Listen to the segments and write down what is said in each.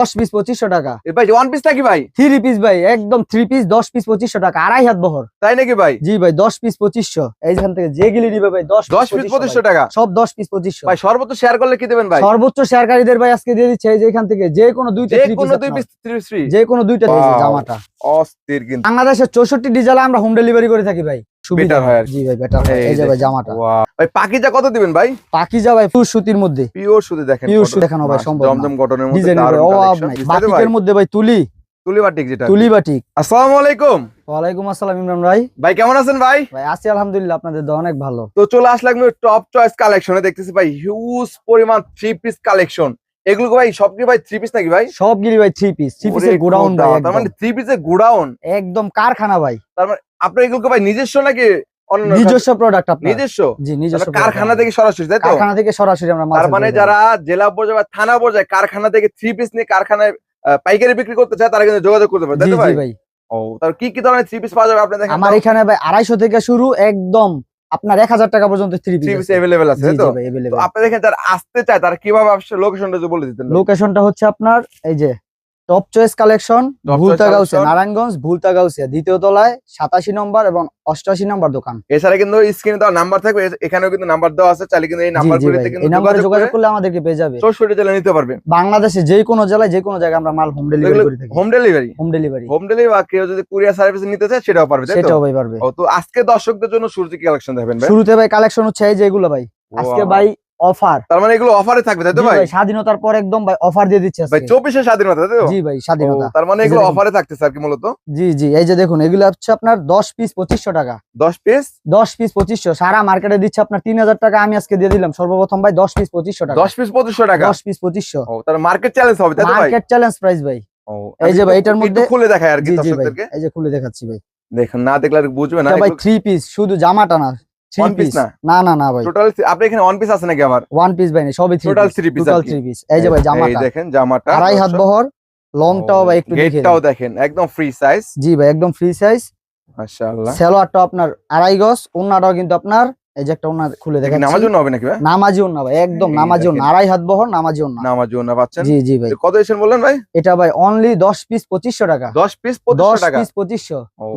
দশ পিস পঁচিশশো টাকা। ভাই ওয়ান পিস নাকি ভাই? থ্রি পিস ভাই একদম থ্রি পিস দশ পিস পঁচিশশো টাকা আড়াই হাত বহর। তাই নাকি ভাই? জি ভাই দশ পিস পঁচিশশো। এইখান থেকে যে যেগুলি নিবে ভাই দশ দশ পিস পঁচিশশো টাকা? সব দশ পিস পঁচিশশো। ভাই সর্বোচ্চ শেয়ার করলে কি দেবেন ভাই? সর্বোচ্চ শেয়ারকারীদের ভাই আজকে দিয়ে দিচ্ছে এই যে এখান থেকে যে কোনো দুইটা দুই পিস যে কোনো দুইটা জামাটা। অস্থির কিন্তু। বাংলাদেশের চৌষট্টি ডিজেলে আমরা হোম ডেলিভারি করে থাকি ভাই। সুবিধা হয় জি ভাই বেটার এই এই যে ভাই জামাটা। ভাই পাকিজা কত দিবেন ভাই? পাকিজা ভাই সুতির মধ্যে। পিওর শুধু দেখেন Pure কত- দেখানো ভাই সম্ভব জমজম কটনের মধ্যে ভাই দারুণ? বাটিকের মধ্যে তুলি। যেটা আসসালামু আলাইকুম। ওয়ালাইকুম আসসালাম ইমরান ভাই। ভাই কেমন আছেন ভাই? ভাই আছি আলহামদুলিল্লাহ আপনাদের দোয়া অনেক ভালো। তো চলে আসলাম টপ চয়েস কালেকশনে দেখতেছি ভাই হিউজ পরিমাণ থ্রি পিস কালেকশন এগুলো ভাই সব ভাই থ্রি পিস নাকি ভাই? ভাই থ্রি পিস থ্রি পিসের গোডাউন ভাই তার। মানে থ্রি পিসের গোডাউন একদম কারখানা ভাই। তার মানে আপনার এগুলো ভাই নিজস্ব নাকি অন্য নিজস্ব প্রোডাক্ট আপনার? নিজস্ব? জি নিজস্ব কারখানা থেকে সরাসরি তাই তো? কারখানা থেকে সরাসরি আমরা তার মানে যারা জেলা পর্যায়ে বা থানা পর্যায়ে কারখানা থেকে থ্রি পিস নিয়ে কারখানায় পাইকারি বিক্রি করতে চায় তারা কিন্তু যোগাযোগ করতে পারে তাই তো ভাই? ও তার কি কি ধরনের থ্রি পিস পাওয়া যাবে আমার এখানে ভাই আড়াইশো থেকে শুরু একদম আপনার এক হাজার টাকা পর্যন্ত থ্রি থ্রি পিস অ্যাভেলেবেল আছে। তাই তো? ভাই তো আপনি দেখেন যারা আসতে চায় তারা কীভাবে আসছে লোকেশনটা বলে দিতেন। লোকেশনটা হচ্ছে আপনার এই যে top choice collection Top Bhulta Choice Narayanganj Bhulta দ্বিতীয় তলায় সাতাশি নম্বর এবং অষ্টাশি নম্বর দোকান। এছাড়া কিন্তু স্ক্রিনে দেওয়া নাম্বার থাকবে এখানেও কিন্তু নাম্বার দেওয়া আছে চাইলে কিন্তু এই কিন্তু এই নাম্বারে যোগাযোগ করলে আমাদেরকে পেয়ে যাবে। চৌষট্টি জেলা নিতে পারবে। বাংলাদেশে যে কোনো জেলায় যে কোনো জায়গায় আমরা মাল হোম ডেলিভারি করে থাকি। Home delivery home delivery home delivery বা কেউ যদি কুরিয়ার সার্ভিস নিতে চায় সেটাও পারবে তাই তো? সেটাও ভাই পারবে। তো আজকে দর্শকদের জন্য সূর্য কালেকশন দেখবেন ভাই? শুরুতে ভাই কালেকশন হচ্ছে এই যেগুলো ভাই। আজকে. ভাই অফার। তার মানে এগুলো অফারে থাকবে তাই তো ভাই? স্বাধীনতার পর একদম ভাই অফার দিয়ে দিচ্ছে ভাই আজকে চব্বিশে স্বাধীনতা তাই তো? জি ভাই স্বাধীনতা। তার মানে এগুলো অফারে থাকতেছে আর কি মূলত? জি জি এই যে দেখুন এগুলো হচ্ছে আপনার দশ পিস পঁচিশশো টাকা। দশ পিস? দশ পিস পঁচিশশো সারা মার্কেটে দিচ্ছে আপনার তিন হাজার টাকা আমি আজকে দিয়ে দিলাম। সর্বপ্রথম ভাই দশ পিস পঁচিশশো টাকা। দশ পিস পঁচিশশো টাকা? দশ পিস পঁচিশশো। ও তার মার্কেট চ্যালেঞ্জ হবে তাই তো ভাই? মার্কেট চ্যালেঞ্জ প্রাইস ভাই। ও, এই যে ভাই, এটার মধ্যে- খুলে দেখায় আর কি দর্শকদেরকে। এই যে খুলে দেখাচ্ছি ভাই। দেখুন না দেখলে আর বুঝবে না ভাই থ্রি পিস শুধু জামাটা না পিস না? না না না ভাই। টোটাল আপনি এখানে ওয়ান পিস আছে নাকি আবার ওয়ান পিস ভাই সবই three total three piece total three piece এই যে ভাই এই দেখেন জামাটা আড়াই হাত বহর লংটাও ভাই একটু গেটটাও দেখেন একদম ফ্রি সাইজ জি ভাই একদম ফ্রি সাইজ মাশাআল্লাহ। আপনার আড়াই গজ ওন্নাটাও কিন্তু আপনার এই যে একটা ওন্না খুলে দেখেন নামার হবে নাকি ভাই? নামাজি ওন্না ভাই একদম নামাজি ওন্না আড়াই হাত বহর নামাজি ওন্না। পাচ্ছেন? জি জি ভাই। কত এসেন বললেন ভাই? এটা ভাই অনলি দশ পিস পঁচিশশো টাকা। দশ পিস দশ পঁচিশশো। টাকা পিস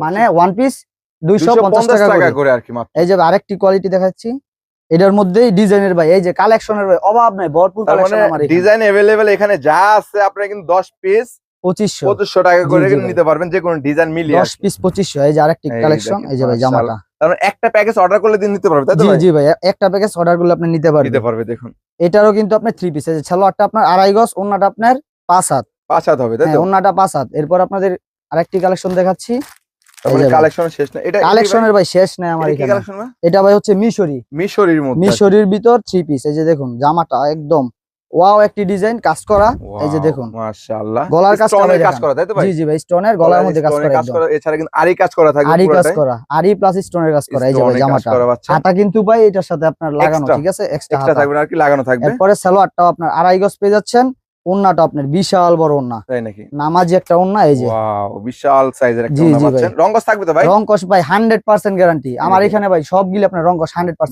মানে ওয়ান পিস দুইশো 250 পঞ্চাশ টাকা করে। করে আর কি মাত্র। এই যে আরেকটি কোয়ালিটি দেখাচ্ছি। এটার মধ্যেই ডিজাইনের ভাই এই যে কালেকশনের ভাই অভাব নাই ভরপুর কালেকশন মানে আমার ডিজাইন এভেলেবেল এখানে যা আছে আপনারা কিন্তু দশ পিস পঁচিশশো। পঁচিশশো টাকা করে। নিতে পারবেন যে কোনো ডিজাইন মিলিয়ে পিস এই যে আরেকটি কালেকশন এই যে ভাই জামাটা। মাশাআল্লাহ। মানে একটা প্যাকেজ অর্ডার করলে দিন নিতে পারবে তাই তো জি জি ভাই একটা প্যাকেজ অর্ডার করলে আপনি নিতে পারবেন। নিতে পারবে দেখুন। এটারও কিন্তু পিস এই যে সালোয়ারটা আপনার আড়াই গজ ওন্নাটা আপনার পাঁচ হাত। পাঁচ হাত হবে তাই হ্যাঁ তো? ওন্নাটা হাত। এরপর আপনাদের আরেকটি কালেকশন দেখাচ্ছি। শেষ না। কালেকশনের ভাই? শেষ নাই আমার এটা এখানে। ভাই? এটা ভাই হচ্ছে মিশরি। মিশরির মধ্যে। মিশরির ভিতর থ্রি পিস এই যে দেখুন জামাটা একদম ওয়াও একটি ডিজাইন কাজ করা। এই যে দেখুন। মাশাআল্লাহ। গলার কাজ করা তাই তো ভাই? জি জি ভাই স্টোনের গলার মধ্যে কাজ করা কাজ করা এছাড়া কিন্তু আরি কাজ করা আরি কাজ করা আরি প্লাস স্টোনের কাজ করা এই যে ভাই জামাটা। করা কিন্তু ভাই এটার সাথে আপনার লাগানো ঠিক আছে? এক্সট্রা এক্সট্রা থাকবে আর কি লাগানো থাকবে? এরপরে সালোয়ারটাও আপনার আড়াই গজ পেয়ে যাচ্ছেন। ওন্নাটা আপনার বিশাল বড় ওন্না তাই নাকি? নামাজি একটা ওন্না এই যে। ওয়াও বিশাল সাইজের একটা। পাচ্ছেন। থাকবে তো ভাই? ভাই হান্ড্রেড পার্সেন্ট গ্যারান্টি আমার এখানে ভাই সবগুলি আপনার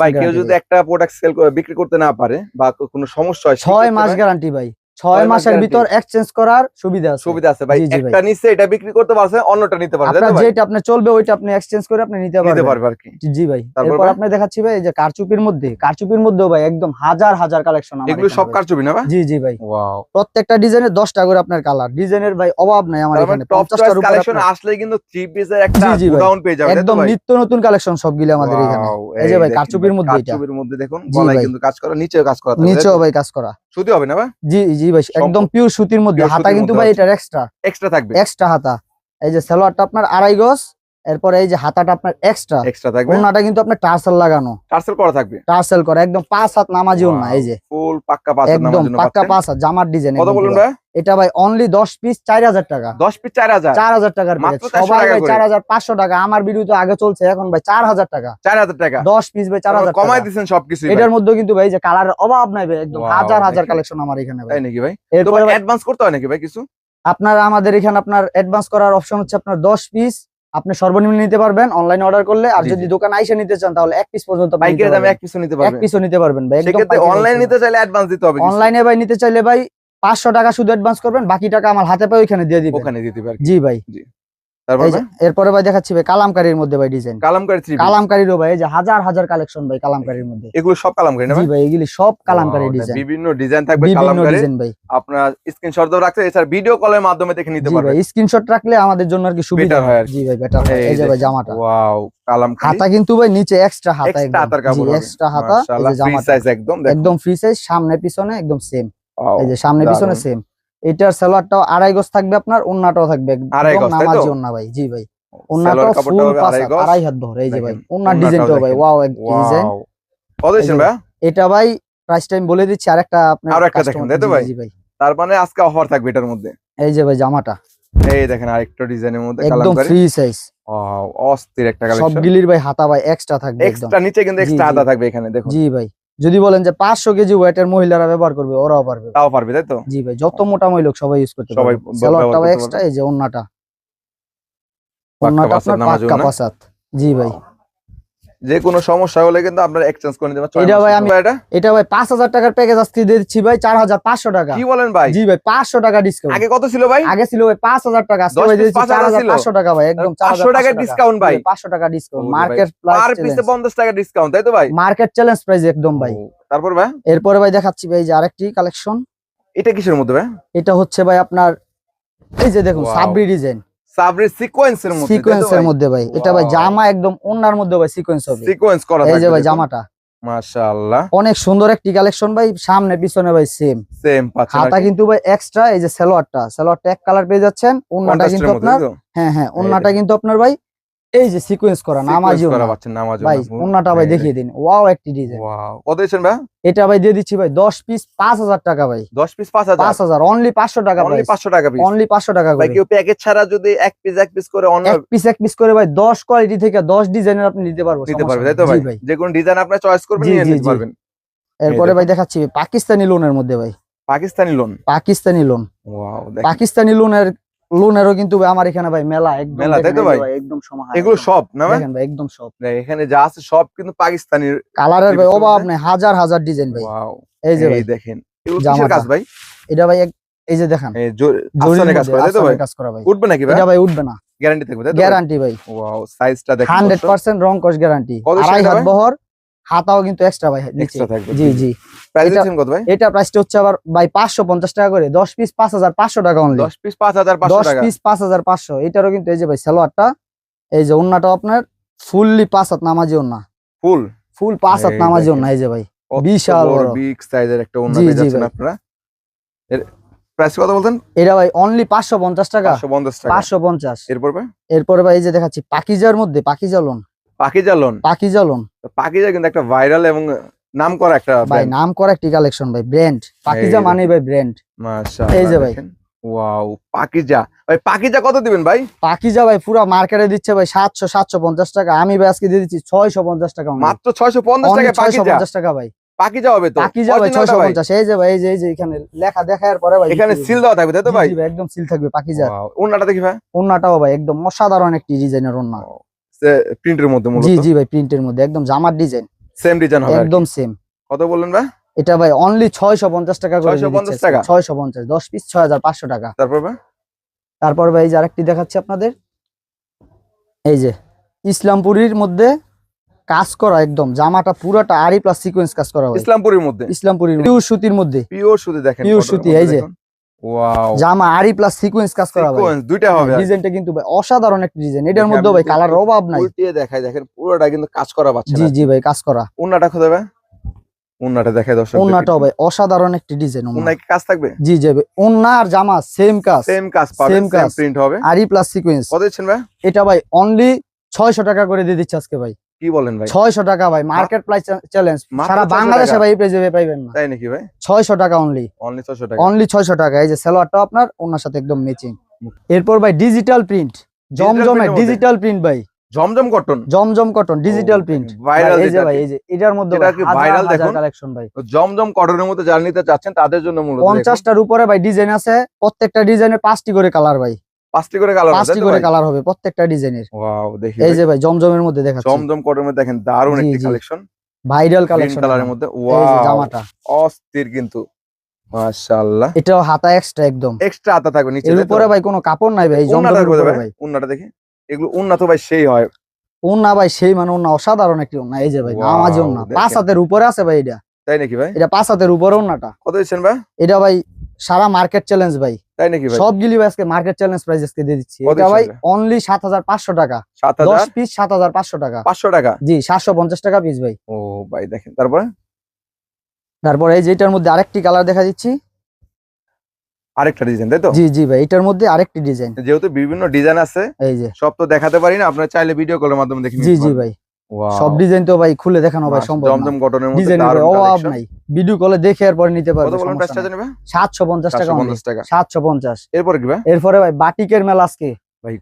ভাই কেউ যদি একটা প্রোডাক্ট সেল বিক্রি করতে না পারে বা কোনো সমস্যা হয় ছয় মাস গ্যারান্টি ভাই। ছয় মাসের। ভিতর এক্সচেঞ্জ করার সুবিধা আছে। সুবিধা আছে ভাই। একটা নিচে এটা বিক্রি করতে পারছে অন্যটা নিতে পারবে তাই আপনার যেটা আপনার চলবে ওইটা আপনি এক্সচেঞ্জ করে আপনি নিতে নিতে পারবেন। পারবে আর কি। জি ভাই। তারপর আপনি দেখাচ্ছি ভাই এই যে কারচুপির মধ্যে কারচুপির মধ্যেও ভাই একদম হাজার হাজার কালেকশন এগুলো সব কারচুপি না ভাই? জি জি ভাই। ওয়াও প্রত্যেকটা ডিজাইনের দশটা করে আপনার কালার ডিজাইনের ভাই অভাব নাই আমার মানে এখানে টপ পঞ্চাশটার চয়েস কালেকশন আসলে কিন্তু থ্রি পিসের একটা। গোডাউন পেয়ে যাবে একদম নিত্য নতুন কালেকশন সবগুলি আমাদের এখানে। এই যে ভাই কারচুপির মধ্যে এটা। কারচুপির মধ্যে দেখুন জি গলায় ভাই। কিন্তু কাজ করা নিচেও কাজ করা নিচেও ভাই কাজ করা। সুতি হবে না ভাই জি জি ভাই একদম পিওর সুতির মধ্যে হাতা কিন্তু ভাই এটা এটার এক্সট্রা এক্সট্রা থাকবে। এক্সট্রা হাতা। এই যে সালোয়ারটা আপনার আড়াই গজ এরপর এই যে হাতাটা আপনার এক্সট্রা এক্সট্রা থাকবে। ওনাটা কিন্তু আপনার টার্সেল লাগানো। টার্সেল করা থাকবে। টার্সেল করা একদম পাঁচ হাত নামাজি ওনা এই যে। ফুল পাক্কা পাঁচ নামার একদম পাক্কা পাঁচ হাত জামার ডিজাইন কত বলুন ভাই? এটা ভাই অনলি দশ পিস চার হাজার টাকা। 10 পিস 4000 চার হাজার টাকার মাত্র package। 400 সবাই টাকা ভাই করে। চার হাজার পাঁচশো টাকা। আমার ভিডিও তো আগে চলছে এখন ভাই চার হাজার টাকা। 4000 টাকা। দশ পিস ভাই চার হাজার কমাই টাকা। দিবেন সবকিছু এটার মধ্যে কিন্তু ভাই যে কালারের অভাব নাই ভাই একদম হাজার হাজার কালেকশন আমার এখানে ভাই। তাই নাকি ভাই? এরপরে অ্যাডভান্স করতে হয় নাকি ভাই কিছু? আপনার আমাদের এখানে আপনার অ্যাডভান্স করার অপশন হচ্ছে আপনার দশ পিস আপনি সর্বনিম্ন নিতে পারবেন অনলাইন অর্ডার করলে আর যদি দোকানে আইসা নিতে চান তাহলে এক পিস পর্যন্ত বাইকের পাইকারি দামে এক পিসও নিতে পারবেন এক পিসও নিতে পারবেন ভাই একদম সেক্ষেত্রে অনলাইন নিতে চাইলে অ্যাডভান্স দিতে হবে অনলাইনে ভাই নিতে চাইলে ভাই পাঁচশো টাকা শুধু অ্যাডভান্স করবেন বাকি টাকা আমার হাতে পায় ওখানে দিয়ে দিবেন। ওখানে দিতে দিবেন জি ভাই। এরপরে ভাই দেখাচ্ছি ভাই কালামকারীর মধ্যে ভাই ডিজাইন কালামকারী থ্রি কালামকারীরও ভাই যে হাজার হাজার কালেকশন ভাই কালামকারীর মধ্যে। এগুলো সব কালামকারী না ভাই? ভাই এগুলি সব কালামকারী ডিজাইন বিভিন্ন ডিজাইন থাকবে কালামকারি ভাই। আপনার স্ক্রিনশট দাও রাখতে এছাড়া ভিডিও কলের মাধ্যমে দেখে নিতে পারবেন। ভাই স্ক্রিনশট রাখলে আমাদের জন্য আর কি সুবিধা হয় জি ভাই বেটার এই যে ভাই জামাটা। ওয়াও কালামকারি। হাতা কিন্তু ভাই নিচে এক্সট্রা হাতা এক্সট্রা হাতার কাপড় এক্সট্রা হাতা। এই যে ফ্রি জামাটা। সাইজ একদম দেখুন একদম ফ্রি সাইজ সামনে পিছনে একদম সেম এই যে সামনে পিছনে সেম এটার সালোয়ারটাও আড়াই গজ থাকবে আপনার ওন্নাটাও থাকবে আড়াই গজ, নামাজি ওন্না ভাই জি ভাই। ওন্নাটাও ফুল আড়াই হাত ধরে এই যে ভাই ওন্নার ডিজাইনটাও ভাই ওয়াও এক ডিজাইন কত দিচ্ছেন এই এটা ভাই প্রাইস টাইম বলে দিচ্ছি আপনার আরও একটা customer- দেখেন, তাই তো জি, ভাই? জি ভাই। তার মানে আজকে অফার থাকবে এটার মধ্যে। এই যে ভাই জামাটা। এই দেখেন আরেকটা ডিজাইনের মধ্যে একদম ফ্রি সাইজ ওয়াও অস্থির একটা কালেকশন সবগুলির ভাই হাতা ভাই এক্সট্রা থাকবে একদম। এক্সট্রা নিচে কিন্তু এক্সট্রা। আদা থাকবে এখানে দেখুন। জি ভাই। যদি বলেন যে পাঁচশো কেজি ওয়েটের মহিলারা ব্যবহার করবে ওরাও পারবে। তাও পারবে তাই তো? জি ভাই যত মোটা মহিলা সবাই ইউজ করতে সবাই এক্সট্রা এই যে ওন্নাটা। পাক্কা ওন্নাটা আপনার নামাজি পাক্কা পাসাত জি ভাই. যে কোনো সমস্যা হলে কিন্তু আপনারা এক্সচেঞ্জ করে নিতে পারবেন। এটা ভাই আমি- এটা এটা ভাই পাঁচ হাজার টাকার প্যাকেজ আজকে দিয়ে দিচ্ছি ভাই চার হাজার পাঁচশো টাকা। কি বলেন ভাই? জি ভাই পাঁচশো টাকা ডিসকাউন্ট আগে কত ছিল ভাই? আগে ছিল ভাই পাঁচ হাজার টাকা আজকে ভাই দিয়েছি ছিল? পাঁচশো টাকা ভাই একদম চার পাঁচশো হাজার টাকার discount ভাই? পাঁচশো টাকা ডিসকাউন্ট মার্কেট পার পিসে পঞ্চাশ টাকা ডিসকাউন্ট তাই তো ভাই? মার্কেট চ্যালেঞ্জ প্রাইস একদম ভাই। তারপর ভাই? এরপরে ভাই দেখাচ্ছি ভাই যে আরেকটি কালেকশন এটা কিসের মধ্যে ভাই? এটা হচ্ছে ভাই আপনার এই যে দেখুন. সাবরি ডিজাইন সাবরি সিকোয়েন্সের মধ্যে সিকোয়েন্সের মধ্যে ভাই। এটা ভাই জামা একদম ওনার মধ্যে ভাই সিকোয়েন্স হবে। সিকোয়েন্স করা এই যে ভাই জামাটা। মাশাআল্লাহ। অনেক সুন্দর একটি কালেকশন ভাই সামনে পিছনে ভাই সেম সেম পাচ্ছেন হাতা কিন্তু ভাই এক্সট্রা এই যে সালোয়ারটা। সালোয়ারটা এক কালার পেয়ে যাচ্ছেন ওন্নাটা কিন্তু আপনার হ্যাঁ হ্যাঁ ওন্নাটা কিন্তু আপনার ভাই এই যে সিকোয়েন্স করা নামাজি করা। পাচ্ছেন নামাজি ভাই ওন্নাটা ভাই দেখিয়ে দিন। ওয়াও একটি ডিজাইন ওয়াও কত দিয়েছেন ভাই? এটা ভাই দিয়ে দিচ্ছি ভাই দশ পিস পাঁচ হাজার টাকা ভাই। 10 পিস 5000 পাঁচ হাজার অনলি পাঁচশো টাকা অনলি ভাই 500 টাকা পিস অনলি পাঁচশো টাকা ভাই কেউ প্যাকেজ ছাড়া যদি এক পিস এক পিস করে অন্য এক পিস এক পিস করে ভাই দশ কোয়ালিটি থেকে দশ ডিজাইনের আপনি নিতে পারবেন দিতে সমস্যা পারবে নেই। তাই তো ভাই? ভাই। যে কোন ডিজাইন আপনি চয়েস করবেন নিয়ে নিতে পারবেন। এরপরে ভাই দেখাচ্ছি পাকিস্তানি লোনের মধ্যে ভাই। Pakistani lawn Pakistani lawn wow Pakistani লোনের লোনেরও কিন্তু ভাই আমার এখানে ভাই মেলা একদম মেলা, তাই তো ভাই? একদম সমাহার এগুলো সব না ভাই? দেখেন ভাই একদম সব। এখানে যা আছে সব কিন্তু পাকিস্তানির কালারের ভাই অভাব? নেই হাজার হাজার ডিজাইন ভাই। ওয়াও এই যে ভাই। দেখেন এগুলো কিসের কাজ ভাই? এটা ভাই এই যে দেখেন। এই কাজ করে তাই তো ভাই? কাজ করা ভাই। উঠবে নাকি ভাই? এটা ভাই উঠবে না। গ্যারান্টি থাকবে তাই তো গ্যারান্টি ভাই। ওয়াও সাইজটা দেখেন হান্ড্রেড পার্সেন্ট রং কস গ্যারান্টি আড়াই হাত বহর হাতাও কিন্তু এক্সট্রা ভাই এক্সট্রা থাকবে জি জি প্রাইস দিচ্ছেন কত ভাই? এটা প্রাইসটা হচ্ছে আবার ভাই পাঁচশো পঞ্চাশ টাকা করে দশ পিস পাঁচ হাজার পাঁচশো টাকা অনলি 10 পিস 5500 দশ টাকা। পিস পাঁচ হাজার পাঁচশো এটারও কিন্তু এই যে ভাই সালোয়ারটা এই যে ওন্নাটাও আপনার ফুললি পাঁচ হাত নামাজি ওন্না। ফুল ফুল পাঁচ হাত নামাজি। ওন্না এই যে ভাই বিশাল বড়। বিগ সাইজের একটা ওন্না জি, পেয়ে যাচ্ছেন আপনারা। এর প্রাইস কত বলতেন? এটা ভাই অনলি পাঁচশো পঞ্চাশ টাকা। 550 টাকা। পাঁচশো পঞ্চাশ। এরপর ভাই? এরপরে ভাই এই যে দেখাচ্ছি পাকিজার মধ্যে Pakiza lawn Pakiza lawn Pakiza lawn Pakiza কিন্তু একটা ভাইরাল এবং নাম করা একটা ভাই নাম করা একটি কালেকশন ভাই ব্র্যান্ড পাকিজা মানে ভাই ব্র্যান্ড মাশাআল্লাহ এই যে ভাই। ওয়াও পাকিজা। ভাই পাকিজা কত দিবেন ভাই? পাকিজা ভাই পুরো মার্কেটে দিচ্ছে ভাই সাতশো সাতশো পঞ্চাশ টাকা। আমি ভাই আজকে দিয়ে দিচ্ছি ছয়শো পঞ্চাশ টাকা মাত্র 650 টাকা পাকিজা? পঞ্চাশ টাকা ভাই। পাকিজা হবে তো? পাকিজা ভাই Original ছয়শো টা ভাই। পঞ্চাশ। এই যে ভাই এই যে এই যে এখানে লেখা দেখার পরে ভাই এখানে সিল দেওয়া থাকবে তাই তো ভাই? একদম সিল থাকবে পাকিজা ওন্নাটা দেখি ভাই। ওন্নাটাও ভাই একদম অসাধারণ একটি ডিজাইনের ওন্না প্রিন্টের মধ্যে জি জি ভাই প্রিন্টের মধ্যে একদম জামার ডিজাইন সেম ডিজাইন হবে একদম সেম কত বললেন ভাই? এটা ভাই অনলি ছয়শো পঞ্চাশ টাকা করে 650 টাকা? ছয়শো পঞ্চাশ দশ পিস ছয় হাজার পাঁচশো টাকা। তারপর ভাই? তারপর ভাই এই যে আরেকটি দেখাচ্ছি আপনাদের। এই যে ইসলামপুরীর মধ্যে কাজ করা একদম জামাটা পুরাটা আড়ি প্লাস সিকোয়েন্স কাজ করা ইসলামপুরের মধ্যে? ইসলামপুরীর পিওর সুতির মধ্যে? পিওর সুতি দেখেন photo সুতি, এই যে। জামা আড়ি প্লাস সিকোয়েন্স কাজ করা ভাই। সিকোয়েন্স দুইটা হবে ডিজাইনটা কিন্তু ভাই অসাধারণ একটা ডিজাইন এটার মধ্যে ভাই কালার অভাব নাই। উল্টিয়ে দেখাই দেখেন পুরোটা কিন্তু কাজ করা পাচ্ছে জি জি ভাই কাজ করা। উন্নাটা খোদা ভাই উন্নাটা দেখাই দর্শক ওন্নাটাও ভাই অসাধারণ একটি ডিজাইন উন্নায় কি কাজ থাকবে? জি জি ভাই ওন্না আর জামা সেম কাজ। সেম কাজ পাবে সেম কাজ। প্রিন্ট হবে। আড়ি প্লাস সিকোয়েন্স কত দিচ্ছেন ভাই? এটা ভাই অনলি ছয়শো টাকা করে দিয়ে দিচ্ছে আজকে ভাই। কি বলেন ভাই? ছয়শো টাকা ভাই মার্কেট প্রাইস চ্যালেঞ্জ সারা বাংলাদেশে ভাই প্রাইসে পাইবেন না। তাই নাকি ভাই? ছয়শো টাকা অনলি অনলি 600 টাকা। অনলি ছয়শো টাকা। এই যে সালোয়ারটা আপনার ওনার সাথে একদম ম্যাচিং এরপর ভাই ডিজিটাল প্রিন্ট জমজমে? ডিজিটাল প্রিন্ট ভাই। Zamzam cotton Zamzam cotton digital print viral এই যে ভাই এই যে এটার মধ্যে এটা কি viral দেখুন? কালেকশন ভাই। জমজম কটনের মধ্যে যারা নিতে চাচ্ছেন তাদের জন্য মূলত দেখুন। পঞ্চাশটার উপরে ভাই ডিজাইন আছে প্রত্যেকটা ডিজাইনের পাঁচটি করে কালার ভাই। পাঁচটি করে কালার পাঁচটি করে কালার হবে প্রত্যেকটা ডিজাইনের। ওয়াও দেখি এই যে ভাই জমজমের মধ্যে দেখাচ্ছি। জমজম কটনের মধ্যে দেখেন দারুণ একটি কালেকশন ভাইরাল কালেকশন কালারের মধ্যে ওয়াও জামাটা। অস্থির কিন্তু। মাশাআল্লাহ। এটাও হাতা এক্সট্রা একদম। এক্সট্রা আতা থাকবে নিচে এর উপরে ভাই কোনো কাপড় নাই ভাই জমজমের উপরে ভাই। উন্নাটা দেখি। এগুলো উন্নত ভাই সেই হয়। ভাই সেই মানে অসাধারণ একটি ওন্না এই যে ভাই নামাজি পাঁচ হাতের উপরে আছে ভাই এটা। তাই নাকি ভাই? এটা পাঁচ হাতের উপরে ওন্নাটা কত দিচ্ছেন ভাই? এটা ভাই সারা মার্কেট চ্যালেঞ্জ ভাই। তাই নাকি ভাই? সবগুলি ভাই আজকে মার্কেট চ্যালেঞ্জ প্রাইস আজকে দিয়ে দিচ্ছি। এটা ভাই অনলি সাত হাজার পাঁচশো টাকা। সাত দশ হাজার পিস সাত হাজার পাঁচশো টাকা। পাঁচশো টাকা? জি সাতশো পঞ্চাশ টাকা পিস ভাই। ও ভাই দেখেন। তারপরে? তারপর এই যে এটার মধ্যে আরেকটি কালার দেখা দিচ্ছি। আরেকটা ডিজাইন তাই তো? জি জি ভাই এটার মধ্যে আরেকটি ডিজাইন যেহেতু বিভিন্ন ডিজাইন আছে এই যে। সব তো দেখাতে পারি না আপনারা চাইলে ভিডিও কলের মাধ্যমে দেখে জি জি ভাই। সব ডিজাইন তো ভাই খুলে দেখানো ভাই সম্ভব জমজম কটনের মধ্যে ডিজাইন অভাব নাই। ভিডিও কলে দেখে এরপর নিতে পারবে কত বলেন প্রাইসটা জানেন সাতশো পঞ্চাশ টাকা only। 750 টাকা। সাতশো পঞ্চাশ। এরপর কি ভাই? এরপরে ভাই বাটিকের মেলা আজকে। ভাই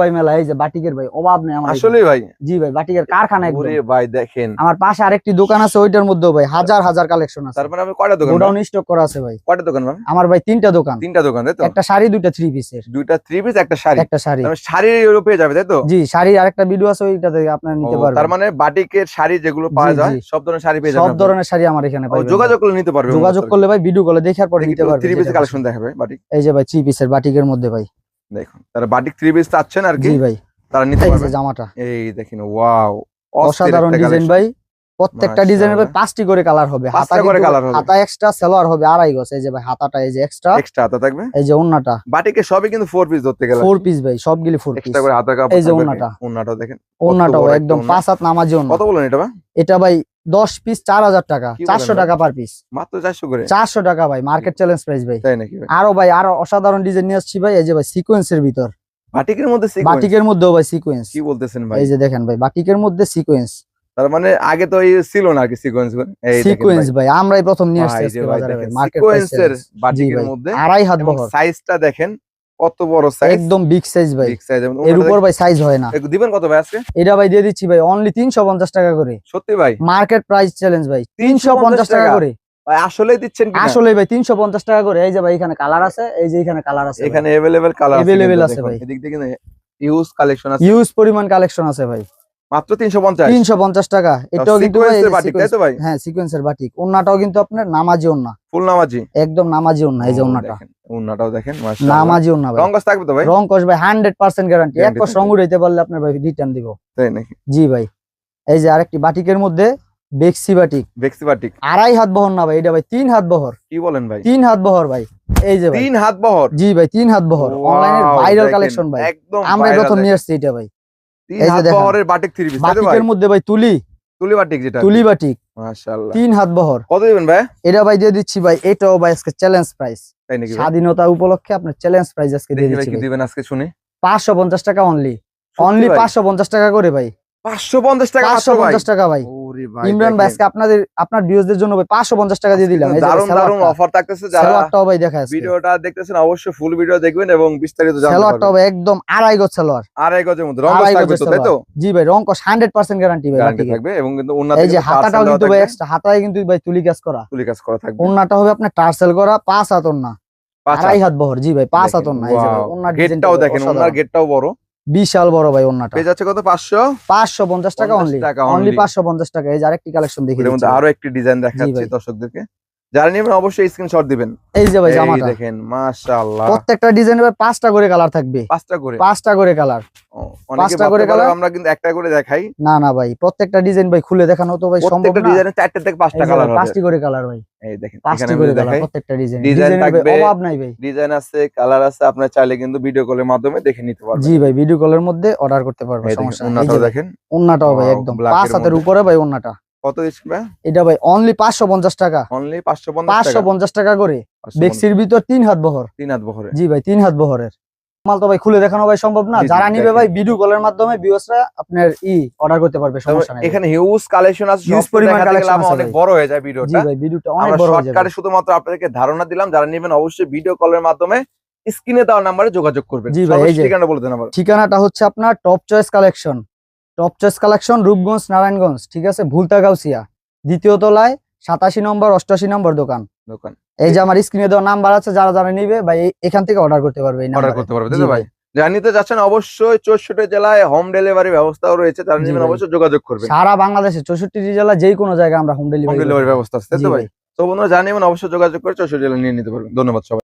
ভাই মেলা এই যে বাটিকের ভাই অভাব নেই আমার আসলে ভাই। জি ভাই বাটিকের কারখানা একদম। ভাই দেখেন। আমার পাশে আরেকটি দোকান আছে ওইটার মধ্যেও ভাই হাজার হাজার কালেকশন আছে। তারপরে কয়টা দোকান? গোডাউন স্টক করা আছে ভাই। কয়টা দোকান ভাই? আমার ভাই তিনটা দোকান। তিনটা দোকান তাই তো? একটা শাড়ি দুইটা থ্রি পিসের দুইটা থ্রি পিস একটা শাড়ি। একটা শাড়ি। মানে শাড়ির পেয়ে যাবে তাই তো? জি শাড়ির আরেকটা ভিডিও আছে ওইটা থেকে আপনারা নিতে পারবেন। তার মানে বাটিকের শাড়ি যেগুলো পাওয়া যায় সব ধরনের শাড়ি পেয়ে সব যাবেন। ধরনের শাড়ি আমার এখানে পাবেন যোগাযোগ করলে নিতে যোগাযোগ করলে ভাই ভিডিও কলে দেখার পরে নিতে পারবেন। থ্রি পিসের কালেকশন দেখাবে বাটিক। এই যে ভাই থ্রি পিসের বাটিকের মধ্যে ভাই। দেখুন তারা বাটিক থ্রি পিস চাচ্ছেন আর কি। ভাই। তারা নিতে পারবে। জামাটা। এই দেখেন ওয়াও অসাধারণ ডিজাইন ভাই। প্রত্যেকটা ডিজাইনের ভাই পাঁচটি করে কালার হবে। হাতা করে colour হবে। হাতা এক্সট্রা সেলোয়ার হবে আড়াই গজ। এই যে ভাই হাতাটা এই যে এক্সট্রা এক্সট্রা হাতা থাকবে? এই যে ওন্নাটা। বাটিকে সবই কিন্তু ফোর পিস ধরতে গেলে। ফোর পিস ভাই সবগুলি ফোর পিস এক্সট্রা করে হাতা কাপড় এই যে থাকবে। ওড়নাটা। দেখেন ওন্নাটাও একদম পাঁচ হাত নামাজি ওন্না। কত বলেন এটা ভাই? এটা ভাই দশ পিস চার হাজার টাকা চারশো টাকা পার পিস মাত্র চারশো করে? চারশো টাকা ভাই মার্কেট চ্যালেঞ্জ প্রাইস ভাই। তাই নাকি আরও ভাই আরও অসাধারণ ডিজাইন নিয়ে আসছি ভাই এই যে ভাই সিকোয়েন্সের ভিতর। বাটিকের মধ্যে বাটিকের মধ্যেও ভাই সিকোয়েন্স কি বলতেছেন ভাই? এই যে দেখেন ভাই বাটিকের মধ্যে সিকোয়েন্স তার মানে আগে তো এই ছিল না কি সিকোয়েন্স এই দেখেন সিকোয়েন্স ভাই। আমরাই প্রথম নিয়ে আসছি বাজারে মার্কেট বাটিকের মধ্যে আড়াই হাত বহর। সাইজটা দেখেন কত বড় সাইজ একদম বিগ সাইজ ভাই বিগ সাইজ এর উপর ভাই সাইজ হয় না দিবেন কত ভাই আজকে এটা ভাই দিয়ে দিচ্ছি ভাই অনলি তিনশো পঞ্চাশ টাকা করে সত্যি ভাই মার্কেট প্রাইস চ্যালেঞ্জ ভাই তিনশো পঞ্চাশ টাকা টাকা? করে ভাই আসলেই দিচ্ছেন কি আসলে ভাই তিনশো পঞ্চাশ টাকা করে এই যে ভাই এখানে কালার আছে এই যে এখানে কালার আছে এখানে अवेलेबल কালার Available আছে ভাই। এদিক থেকে ইউজ কালেকশন আছে ইউজ পরিমাণ কালেকশন আছে ভাই মাত্র 350 তিনশো পঞ্চাশ টাকা। এটাও কিন্তু বাটিক তাই তো ভাই? হ্যাঁ সিকোয়েন্সের বাটিক। ওন্নাটাও কিন্তু আপনার নামাজি ওন্না ফুল নামাজি? একদম নামাজি ওন্না এই যে ও, ওন্নাটা দেখেন, ওন্নাটাও দেখেন মাশাআল্লাহ। নামাজি ওন্না ভাই। রং কস থাকবে তো ভাই? রং কস ভাই হান্ড্রেড পার্সেন্ট গ্যারান্টি এক কস রং উড়াইতে পারলে আপনার ভাই রিটার্ন দিব। তাই নাকি? জি ভাই। এই যে আরেকটি বাটিকের মধ্যে বেক্সি বাটিক। বেক্সি বাটিক। আড়াই হাত বহর না ভাই এটা ভাই তিন হাত বহর। কি বলেন ভাই? তিন হাত বহর ভাই। এই যে তিন হাত বহর? জি ভাই তিন হাত বহর। অনলাইনের Wow, ভাইরাল কালেকশন ভাই। একদম আমরা প্রথম নিয়ে আসছি এটা ভাই। তিন হাত বহরের বাটিক থ্রি পিস তাই তো ভাই? বাটিকের মধ্যে ভাই তুলি। তুলি বাটিক যেটা তুলি বাটিক। মাশাআল্লাহ। তিন হাত বহর। কত দিবেন ভাই? এটা ভাই দিয়ে দিচ্ছি ভাই এটাও ভাই আজকে চ্যালেঞ্জ প্রাইস তাই নাকি স্বাধীনতা উপলক্ষে আপনার চ্যালেঞ্জ প্রাইস আজকে দিয়ে দেখি দিচ্ছি দিবেন আজকে শুনি। পাঁচশো পঞ্চাশ টাকা অনলি অনলি ভাই? পাঁচশো পঞ্চাশ টাকা করে ভাই। 550 টাকা ভাই। পঞ্চাশ টাকা ভাই। ওরে ভাই ইমরান ভাই আজকে আপনাদের আপনার ভিউজদের জন্য ভাই পাঁচশো পঞ্চাশ টাকা দিয়ে দিলাম। এই দারুণ দারুণ অফার থাকতেছে যারা সালোয়ারটাও ভাই দেখা যাচ্ছে ভিডিওটা দেখতেছেন অবশ্যই ফুল ভিডিও দেখবেন এবং বিস্তারিত জানতে সালোয়ারটাও ভাই একদম আড়াই গজ সালোয়ার আড়াই গজের মধ্যে রং থাকবে তো তাই তো? জি ভাই রং কস গ্যারান্টি ভাই গ্যারান্টি থাকবে এবং কিন্তু ওন্নাতে এই যে কিন্তু হাতাটাও কিন্তু ভাই এক্সট্রা হাতায় কিন্তু ভাই তুলি কাজ করা। তুলি কাজ করা থাকবে। ওন্নাটা হবে আপনার টার্সেল করা পাঁচ হাত ওন্না পাঁচ আড়াই হাত। বহর জি ভাই পাঁচ হাত ওন্না এই যে গেটটাও দেখেন গেটটাও বড়। বিশাল বড় ভাই ওন্নাটা। পেজ আছে কত? 500 পাঁচশো পঞ্চাশ টাকা অনলি অনলি only। পাঁচশো পঞ্চাশ টাকা এই যে আরেকটি কালেকশন দেখি এর মধ্যে আরও একটি ডিজাইন দেখাচ্ছি। দর্শকদেরকে। যারা নেবেন অবশ্যই স্ক্রিনশট দিবেন। এই যে ভাই জামাটা। দেখেন মাশাআল্লাহ। প্রত্যেকটা ডিজাইনের ভাই পাঁচটা করে কালার থাকবে। পাঁচটা করে? পাঁচটা করে কালার পাঁচটা করে colour? আমরা কিন্তু একটা করে দেখাই। না না ভাই প্রত্যেকটা ডিজাইন ভাই খুলে দেখানো তো ভাই সম্ভব প্রত্যেকটা না। ডিজাইনে চারটে থেকে পাঁচটা কালার হবে। পাঁচটি করে কালার ভাই। এই দেখেন পাঁচটি করে কালার দেখাই। প্রত্যেকটা ডিজাইন থাকবে। অভাব নাই ভাই। ডিজাইন আছে কালার আছে আপনার চাইলে কিন্তু ভিডিও কলের মাধ্যমে দেখে নিতে পারবেন। জি ভাই ভিডিও কলের মধ্যে অর্ডার করতে পারবে এই দেখেন, সমস্যা নেই। দেখেন। ওন্নাটাও ভাই একদম। পাঁচ হাতের উপরে ভাই ওন্নাটা কত এটা ভাই অনলি পাঁচশো পঞ্চাশ টাকা। অনলি পাঁচশো পাঁচশো টাকা? পঞ্চাশ টাকা করে। 550 বেক্সির ভিতর তিন হাত বহর। তিন হাত বহরে। জি ভাই তিন হাত বহরের। মাল তো ভাই খুলে দেখানো ভাই সম্ভব না। জি, জি, যারা নিবে ভাই ভিডিও কলের মাধ্যমে ভিউয়ার্সরা আপনার ই অর্ডার করতে পারবে সমস্যা নাই এখানে হিউজ কালেকশন আছে সব পরিমাণ কালেকশন আছে অনেক বড় হয়ে যায় জি ভিডিওটা ভাই ভিডিওটা অনেক বড় হয়ে যাবে। শর্টকাটে শুধুমাত্র আপনাদেরকে ধারণা দিলাম যারা নেবেন অবশ্যই ভিডিও কলের মাধ্যমে স্ক্রিনে দেওয়া নাম্বারে যোগাযোগ করবেন। জি ভাই, ঠিকানা বলে দেন আবার। ঠিকানাটা হচ্ছে আপনার top choice collection top choice collection Rupganj Narayanganj ঠিক আছে? ভুলতা গাউসিয়া দ্বিতীয় তলায় সাতাশি নম্বর অষ্টআশি নম্বর দোকান। দোকান। এই যে আমার স্ক্রিনে দেওয়া নাম্বার আছে যারা যারা নিবে ভাই এই- এখান থেকে অর্ডার করতে পারবে অর্ডার করতে পারবে ভাই? যারা নিতে যাচ্ছেন অবশ্যই চৌষট্টি জেলায় হোম ডেলিভারি ব্যবস্থাও রয়েছে জি নেবেন অবশ্যই যোগাযোগ করবেন। সারা বাংলাদেশে চৌষট্টি জেলা যে কোনো জায়গায় আমরা হোম ডেলিভারি ডেলিভারি ব্যবস্থা আছে তো ভাই? তো বন্ধুরা জানিয়ে অবশ্যই যোগাযোগ করে চৌষট্টি জেলা নিয়ে নিতে পারবেন। ধন্যবাদ সবাই।